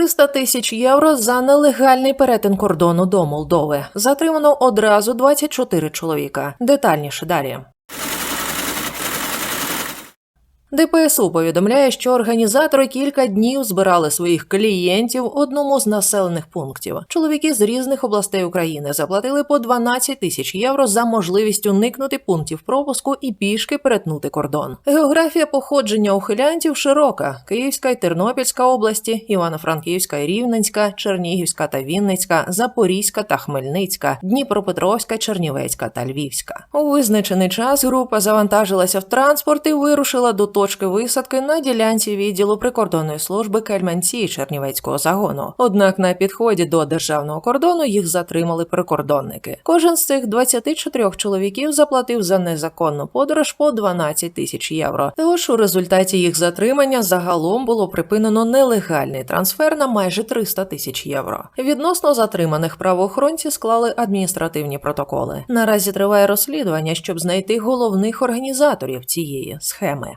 300 тисяч євро за нелегальний перетин кордону до Молдови. Затримано одразу 24 чоловіка. Детальніше далі. ДПСУ повідомляє, що організатори кілька днів збирали своїх клієнтів в одному з населених пунктів. Чоловіки з різних областей України заплатили по 12 тисяч євро за можливість уникнути пунктів пропуску і пішки перетнути кордон. Географія походження ухилянтів широка: Київська і Тернопільська області, Івано-Франківська і Рівненська, Чернігівська та Вінницька, Запорізька та Хмельницька, Дніпропетровська, Чернівецька та Львівська. У визначений час група завантажилася в транспорт і вирушила до точки висадки на ділянці відділу прикордонної служби Кельменці Чернівецького загону. Однак на підході до державного кордону їх затримали прикордонники. Кожен з цих 24 чоловіків заплатив за незаконну подорож по 12 тисяч євро. Тож у результаті їх затримання загалом було припинено нелегальний трансфер на майже 300 тисяч євро. Відносно затриманих правоохоронці склали адміністративні протоколи. Наразі триває розслідування, щоб знайти головних організаторів цієї схеми.